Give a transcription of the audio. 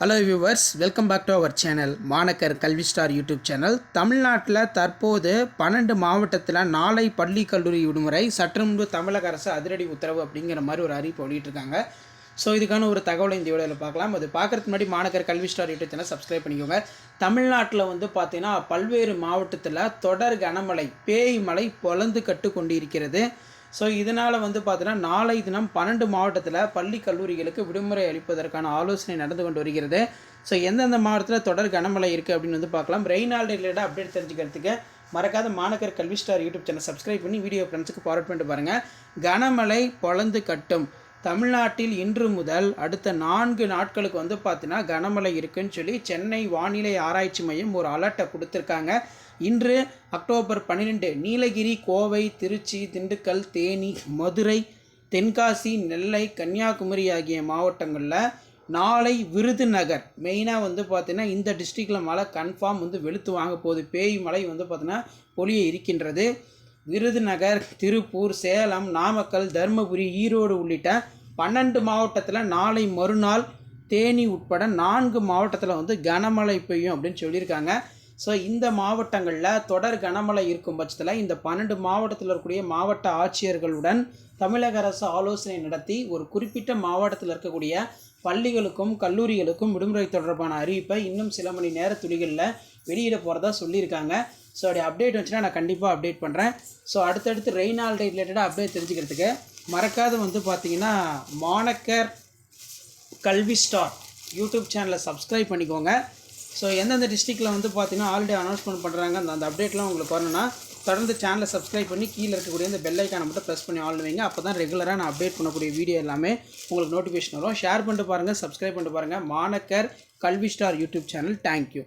Hello viewers welcome back to our channel Manakkar Kalvi star YouTube channel தமிழ்நாட்டில் தற்போது பன்னெண்டு மாவட்டத்தில் நாளை பள்ளி கல்லூரி விடுமுறை சற்று முன்பு தமிழக அரசு அதிரடி உத்தரவு அப்படிங்கிற மாதிரி ஒரு அறிவிப்பு வெளியிட்டிருக்காங்க. ஸோ இதுக்கான ஒரு தகவலை இந்த வீடியோவில் பார்க்கலாம். அது பார்க்குறதுக்கு முன்னாடி மாணக்கர் Kalvi star YouTube channel subscribe பண்ணிக்கோங்க. தமிழ்நாட்டில் வந்து பார்த்தீங்கன்னா பல்வேறு மாவட்டத்தில் தொடர் கனமழை பேய் மழை பொழந்து கட்டு கொண்டிருக்கிறது ஸோ இதனால் வந்து பார்த்தீங்கன்னா நாளை தினம் பன்னெண்டு மாவட்டத்தில் பள்ளி கல்லூரிகளுக்கு விடுமுறை அளிப்பதற்கான ஆலோசனை நடந்து கொண்டு வருகிறது. ஸோ எந்தெந்த மாவட்டத்தில் தொடர் கனமழை இருக்குது அப்படின்னு வந்து பார்க்கலாம் ரெய்னால்டு ரிலேட்டாக அப்டேட் தெரிஞ்சுக்கிறதுக்கு மறக்காத Manakkar Kalvi star YouTube channel subscribe பண்ணி வீடியோ ஃப்ரெண்ட்ஸுக்கு ஃபார்வர்ட் பண்ணிட்டு பாருங்கள் கனமழை பொழந்து கட்டும். தமிழ்நாட்டில் இன்று முதல் அடுத்த நான்கு நாட்களுக்கு வந்து பார்த்தீங்கன்னா கனமழை இருக்குன்னு சொல்லி சென்னை வானிலை ஆராய்ச்சி மையம் ஒரு அலர்ட்டை கொடுத்துருக்காங்க. இன்று அக்டோபர் பன்னிரெண்டு நீலகிரி கோவை திருச்சி திண்டுக்கல் தேனி மதுரை தென்காசி நெல்லை கன்னியாகுமரி ஆகிய மாவட்டங்களில் நாளை விருதுநகர் மெயினாக வந்து பார்த்தீங்கன்னா இந்த டிஸ்ட்ரிக்டில் மழை கன்ஃபார்ம் வந்து வெளுத்து வாங்க போகுது. பேய் மழை வந்து பார்த்தீங்கன்னா பொழிய இருக்கின்றது. விருதுநகர் திருப்பூர் சேலம் நாமக்கல் தருமபுரி ஈரோடு உள்ளிட்ட பன்னெண்டு மாவட்டத்தில் நாளை மறுநாள் தேனி உட்பட நான்கு மாவட்டத்தில் வந்து கனமழை பெய்யும் அப்படின்னு சொல்லியிருக்காங்க. ஸோ இந்த மாவட்டங்களில் தொடர் கனமழை இருக்கும் பட்சத்தில் இந்த பன்னெண்டு மாவட்டத்தில் இருக்கக்கூடிய மாவட்ட ஆட்சியர்களுடன் தமிழக அரசு ஆலோசனை நடத்தி ஒரு குறிப்பிட்ட மாவட்டத்தில் இருக்கக்கூடிய பள்ளிகளுக்கும் கல்லூரிகளுக்கும் விடுமுறை தொடர்பான அறிவிப்பை இன்னும் சில மணி நேர துளிகளில் வெளியிட போகிறதா சொல்லியிருக்காங்க. ஸோ அப்படி அப்டேட் வந்துச்சுன்னா நான் கண்டிப்பாக அப்டேட் பண்ணுறேன் ஸோ அடுத்தடுத்து ரெய்னால்டே ரிலேட்டடாக அப்டேட் தெரிஞ்சுக்கிறதுக்கு மறக்காத வந்து பார்த்தீங்கன்னா மாணக்கர் கல்வி ஸ்டார் யூடியூப் சேனலை சப்ஸ்கிரைப் பண்ணிக்கோங்க. ஸோ எந்தெந்த டிஸ்ட்ரிக்டில் வந்து பார்த்தீங்கன்னா ஆல்ரெடி அனௌன்ஸ்மெண்ட் பண்ணுறாங்க அந்த அந்த அப்டேட்லாம் உங்களுக்கு வரணும்னா தொடர்ந்து சேனலை சப்ஸ்கிரைப் பண்ணி கீழே இருக்கக்கூடிய இந்த பெல் ஐக்கானை மட்டும் ப்ரெஸ் பண்ணி ஆள் வைங்க அப்போ தான் ரெகுலராக நான் அப்டேட் பண்ணக்கூடிய வீடியோ எல்லாமே உங்களுக்கு நோட்டிஃபிகேஷன் வரும். ஷேர் பண்ணிட்டு பாருங்கள் சப்ஸ்கிரைப் பண்ணிட்டு பாருங்கள் மாணக்கர் Kalvi star YouTube channel thank you